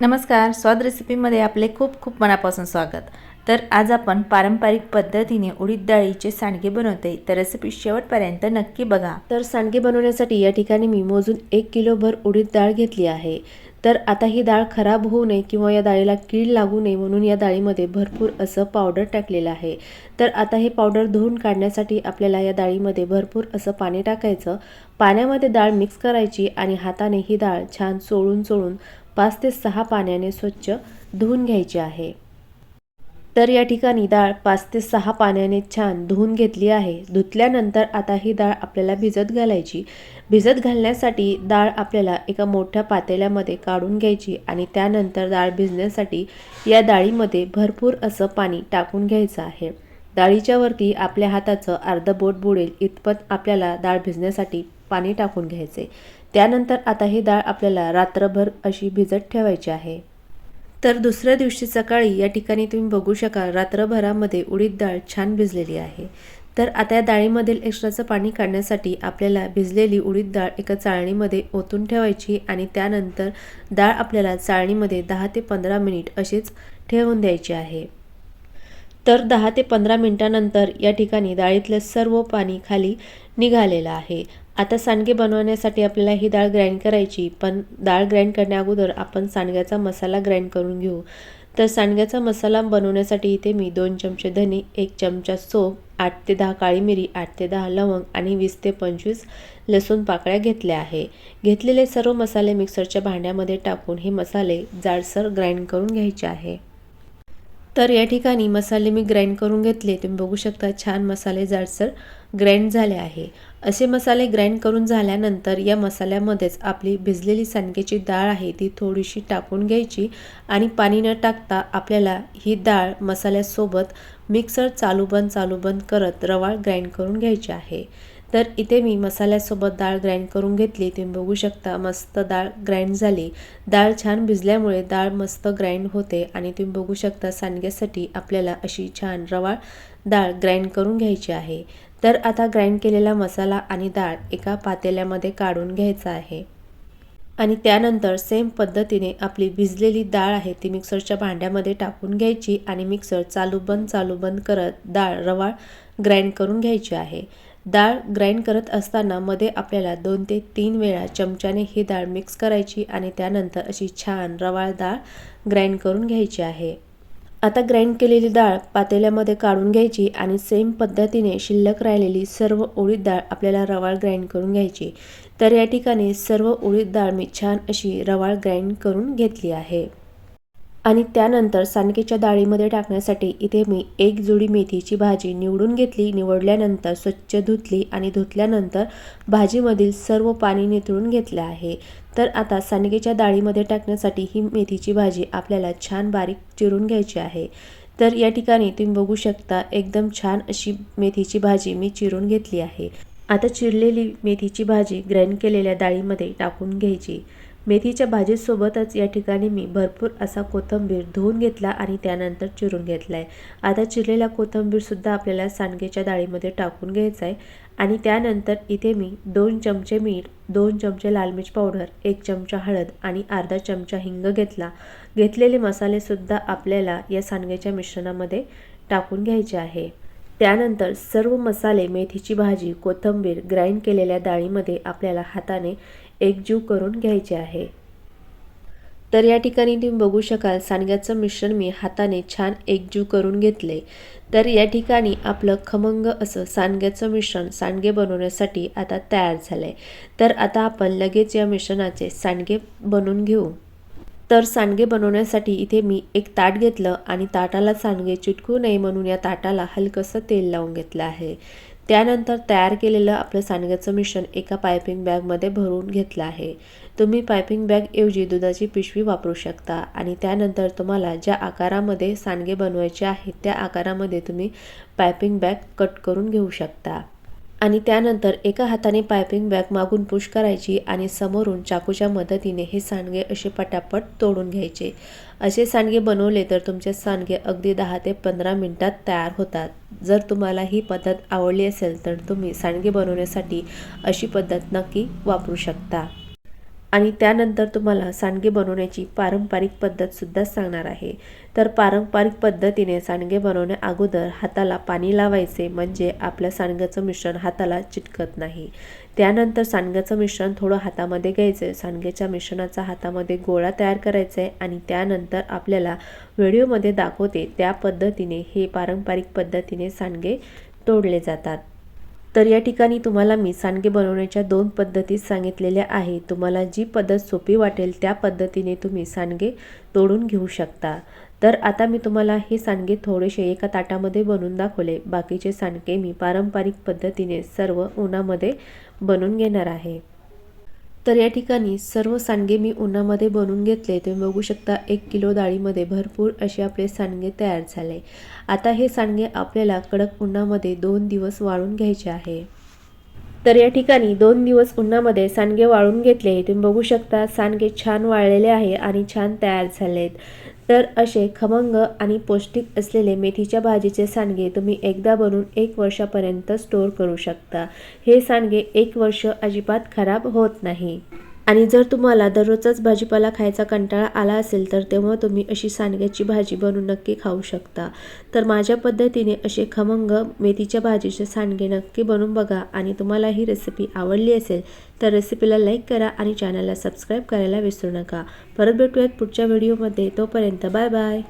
नमस्कार स्वाद रेसिपीमध्ये आपले खूप खूप मनापासून स्वागत. तर आज आपण पारंपरिक पद्धतीने उडीद डाळीचे सांडगे बनवते. तर रेसिपी शेवटपर्यंत नक्की बघा. तर सांडगे बनवण्यासाठी या ठिकाणी मी मोजून एक किलोभर उडीद डाळ घेतली आहे. तर आता ही डाळ खराब होऊ नये किंवा या डाळीला कीड लागू नये म्हणून या डाळीमध्ये भरपूर असं पावडर टाकलेलं आहे. तर आता हे पावडर धुवून काढण्यासाठी आपल्याला या डाळीमध्ये भरपूर असं पाणी टाकायचं. पाण्यामध्ये डाळ मिक्स करायची आणि हाताने ही डाळ छान चोळून चोळून पाच ते सहा पाण्याने स्वच्छ धुवून घ्यायची आहे. तर या ठिकाणी डाळ पाच ते सहा पाण्याने छान धुवून घेतली आहे. धुतल्यानंतर आता ही डाळ आपल्याला भिजत घालायची. भिजत घालण्यासाठी डाळ आपल्याला एका मोठ्या पातेल्यामध्ये काढून घ्यायची आणि त्यानंतर डाळ भिजण्यासाठी या डाळीमध्ये भरपूर असं पाणी टाकून घ्यायचं आहे. डाळीच्या वरती आपल्या हाताचं अर्ध बोट बुडेल इतपत आपल्याला डाळ भिजण्यासाठी पाणी टाकून घ्यायचे. त्यानंतर आता ही डाळ आपल्याला रात्रभर अशी भिजत ठेवायची आहे. तर दुसऱ्या दिवशी सकाळी या ठिकाणी तुम्ही बघू शकाल रात्रभरामध्ये उडीद डाळ छान भिजलेली आहे. तर आता या डाळीमधील एक्स्ट्राचं पाणी काढण्यासाठी आपल्याला भिजलेली उडीद डाळ एका चाळणीमध्ये ओतून ठेवायची आणि त्यानंतर डाळ आपल्याला चाळणीमध्ये दहा ते पंधरा मिनिट अशीच ठेवून द्यायची आहे. तर दहा ते पंधरा मिनिटानंतर या ठिकाणी डाळीतलं सर्व पाणी खाली निघालेलं आहे. आता सांडगे बनवण्यासाठी आपल्याला ही डाळ ग्राइंड करायची पण डाळ ग्राइंड करण्या अगोदर आपण सांडग्याचा मसाला ग्राइंड करून घेऊ. तर सांडग्याचा मसाला बनवण्यासाठी इथे मी दोन चमचे धने एक चमचा सोप आठ ते दहा काळी मिरी आठ ते दहा लवंग आणि वीस ते पंचवीस लसूण पाकळ्या घेतल्या आहे. घेतलेले सर्व मसाले मिक्सरच्या भांड्यामध्ये टाकून हे मसाले जाडसर ग्राइंड करून घ्यायचे आहे. तर या ठिकाणी मसाले मी ग्राइंड करून घेतले. तुम्ही बघू शकता छान मसाले जाडसर ग्राइंड झाले आहे. असे मसाले ग्राइंड करून झाल्यानंतर या मसाल्यामध्येच आपली भिजलेली सांडग्याची डाळ आहे ती थोडीशी टाकून घ्यायची आणि पाणी न टाकता आपल्याला ही डाळ मसाल्यासोबत मिक्सर चालू बंद चालू बंद करत रवाळ ग्राइंड करून घ्यायची आहे. तर इथे मी मसाल्यासोबत डाळ ग्राइंड करून घेतली. तुम्ही बघू शकता मस्त डाळ ग्राइंड झाली. डाळ छान भिजल्यामुळे डाळ मस्त ग्राइंड होते आणि तुम्ही बघू शकता सांडग्यासाठी आपल्याला अशी छान रवाळ डाळ ग्राइंड करून घ्यायची आहे. तर आता ग्राइंड केलेला मसाला आणि डाळ एका पातेल्यामध्ये काढून घ्यायचा आहे. आणि त्यानंतर सेम पद्धतीने आपली भिजलेली डाळ आहे ती मिक्सरच्या भांड्यामध्ये टाकून घ्यायची आणि मिक्सर चालू बंद चालू बंद करत डाळ रवाळ ग्राइंड करून घ्यायची आहे. डाळ ग्राइंड करत असताना मध्ये आपल्याला दोन ते तीन वेळा चमच्याने ही डाळ मिक्स करायची आणि त्यानंतर अशी छान रवाळ डाळ ग्राइंड करून घ्यायची आहे. आता ग्राइंड केलेली डाळ पातेल्यामध्ये काढून घ्यायची आणि सेम पद्धतीने शिल्लक राहिलेली सर्व उडीद डाळ आपल्याला रवाळ ग्राइंड करून घ्यायची. तर या ठिकाणी सर्व उडीद डाळ मी छान अशी रवाळ ग्राइंड करून घेतली आहे. आणि त्यानंतर सांडगेच्या डाळीमध्ये टाकण्यासाठी इथे मी एक जोडी मेथीची भाजी निवडून घेतली. निवडल्यानंतर स्वच्छ धुतली आणि धुतल्यानंतर भाजीमधील सर्व पाणी निथळून घेतलं आहे. तर आता सांडगेच्या डाळीमध्ये टाकण्यासाठी ही मेथीची भाजी आपल्याला छान बारीक चिरून घ्यायची आहे. तर या ठिकाणी तुम्ही बघू शकता एकदम छान अशी मेथीची भाजी मी चिरून घेतली आहे. आता चिरलेली मेथीची भाजी ग्राइंड केलेल्या डाळीमध्ये टाकून घ्यायची. मेथीच्या भाजीसोबतच या ठिकाणी मी भरपूर असा कोथिंबीर धुवून घेतला आणि त्यानंतर चिरून घेतला आहे आता चिरलेला कोथिंबीरसुद्धा आपल्याला सांडगेच्या डाळीमध्ये टाकून घ्यायचा आहे आणि त्यानंतर इथे मी दोन चमचे मीठ दोन चमचे लाल मिरच पावडर एक चमचा हळद आणि अर्धा चमचा हिंग घेतला. घेतलेले मसालेसुद्धा आपल्याला या सांडग्याच्या मिश्रणामध्ये टाकून घ्यायचे आहे. त्यानंतर सर्व मसाले मेथीची भाजी कोथिंबीर ग्राइंड केलेल्या डाळीमध्ये आपल्याला हाताने एकजीव करून घ्यायचे आहे. तर या ठिकाणी तुम्ही बघू शकाल सांडग्याचं मिश्रण मी हाताने छान एकजीव करून घेतले. तर या ठिकाणी आपलं खमंग असं सांडग्याचं मिश्रण सांडगे बनवण्यासाठी आता तयार झालं आहे तर आता आपण लगेच या मिश्रणाचे सांडगे बनवून घेऊ. तर सांडगे बनवण्यासाठी इथे मी एक ताट घेतलं आणि ताटाला सांडगे चिटकू नये म्हणून या ताटाला हलकंसं तेल लावून घेतलं आहे. त्यानंतर तयार केलेलं आपलं सांडग्याचं मिश्रण एका पायपिंग बॅगमध्ये भरून घेतलं आहे. तुम्ही पायपिंग बॅगऐवजी दुधाची पिशवी वापरू शकता आणि त्यानंतर तुम्हाला ज्या आकारामध्ये सांडगे बनवायचे आहेत त्या आकारामध्ये तुम्ही पायपिंग बॅग कट करून घेऊ शकता. आणि त्यानंतर एका हाताने पायपिंग बॅग मागून पुश करायची आणि समोरून चाकूच्या मदतीने हे सांडगे असे पटापट तोडून घ्यायचे. असे सांडगे बनवले तर तुमचे सांडगे अगदी दहा ते पंधरा मिनटात तयार होतात. जर तुम्हाला ही पद्धत आवडली असेल तर तुम्ही सांडगे बनवण्यासाठी अशी पद्धत नक्की वापरू शकता. आणि त्यानंतर तुम्हाला सांडगे बनवण्याची पारंपरिक पद्धतसुद्धा सांगणार आहे. तर पारंपरिक पद्धतीने सांडगे बनवण्या अगोदर हाताला पाणी लावायचे म्हणजे आपल्या सांडग्याचं मिश्रण हाताला चिटकत नाही. त्यानंतर सांडग्याचं मिश्रण थोडं हातामध्ये घ्यायचं सांडग्याच्या मिश्रणाचा हातामध्ये गोळा तयार करायचा आहे आणि त्यानंतर आपल्याला व्हिडिओमध्ये दाखवते त्या पद्धतीने हे पारंपरिक पद्धतीने सांडगे तोडले जातात. तर या ठिकाणी तुम्हाला मी सांडगे बनवण्याच्या दोन पद्धती सांगितलेल्या आहे तुम्हाला जी पद्धत सोपी वाटेल त्या पद्धतीने तुम्ही सांडगे तोडून घेऊ शकता. तर आता मी तुम्हाला हे सांडगे थोडेसे एका ताटामध्ये बनवून दाखवले. बाकीचे सांडगे मी पारंपरिक पद्धतीने सर्व उन्हामध्ये बनवून घेणार आहे. तर या ठिकाणी सर्व सांडगे मी उन्हामध्ये बनवून घेतले. तुम्ही बघू शकता एक किलो डाळीमध्ये भरपूर असे आपले सांडगे तयार झाले. आता हे सांडगे आपल्याला कडक उन्हामध्ये दोन दिवस वाळून घ्यायचे आहे. तर या ठिकाणी दोन दिवस उन्हामध्ये सांडगे वाळून घेतले. तुम्ही बघू शकता सांडगे छान वाळलेले आहे आणि छान तयार झालेत. तर असे खमंग आणि पौष्टिक असलेले मेथीच्या भाजीचे सांडगे तुम्ही एकदा बनवून एक वर्षापर्यंत स्टोअर करू शकता. हे सांडगे एक वर्ष अजिबात खराब होत नाही. आणि जर तुम्हाला दररोजच भाजीपाला खायचा कंटाळा आला असेल तर तेव्हा तुम्ही अशी सांडग्याची भाजी बनवून नक्की खाऊ शकता. तर माझ्या पद्धतीने असे खमंग मेथीच्या भाजीचे सांडगे नक्की बनवून बघा आणि तुम्हाला ही रेसिपी आवडली असेल तर रेसिपीला लाईक करा आणि चॅनलला सबस्क्राईब करायला विसरू नका. परत भेटूयात पुढच्या व्हिडिओमध्ये तोपर्यंत बाय बाय